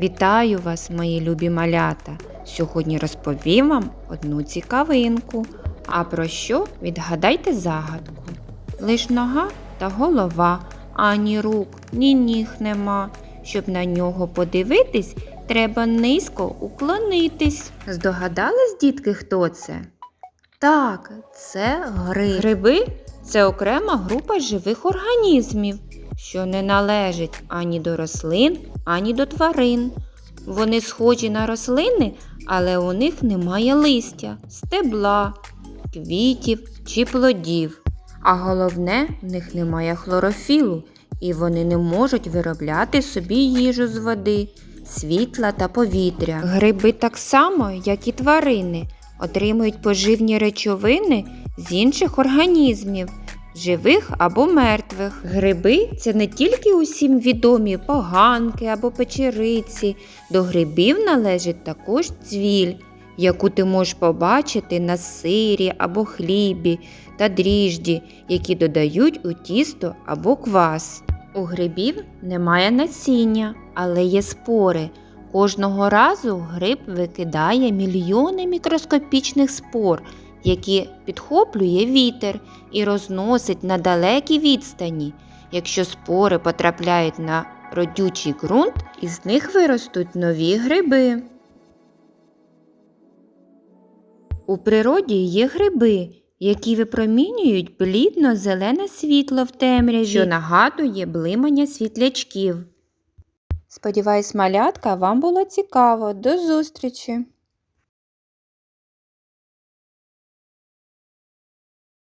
Вітаю вас, мої любі малята! Сьогодні розповім вам одну цікавинку. А про що відгадайте загадку? Лиш нога та голова, ані рук, ні ніг нема. Щоб на нього подивитись, треба низько уклонитись. Здогадались, дітки, хто це? Так, це гриби. Гриби це окрема група живих організмів, що не належать ані до рослин, ані до тварин. Вони схожі на рослини, але у них немає листя, стебла, квітів чи плодів. А головне, в них немає хлорофілу, і вони не можуть виробляти собі їжу з води, світла та повітря. Гриби так само, як і тварини, отримують поживні речовини з інших організмів, живих або мертвих. Гриби це не тільки усім відомі поганки або печериці. До грибів належить також цвіль, яку ти можеш побачити на сирі або хлібі та дріжджі, які додають у тісто або квас. У грибів немає насіння, але є спори. Кожного разу гриб викидає мільйони мікроскопічних спор, які підхоплює вітер і розносить на далекі відстані. Якщо спори потрапляють на родючий ґрунт, із них виростуть нові гриби. У природі є гриби, які випромінюють блідно-зелене світло в темряві, що нагадує блимання світлячків. Сподіваюсь, малятка, вам було цікаво. До зустрічі!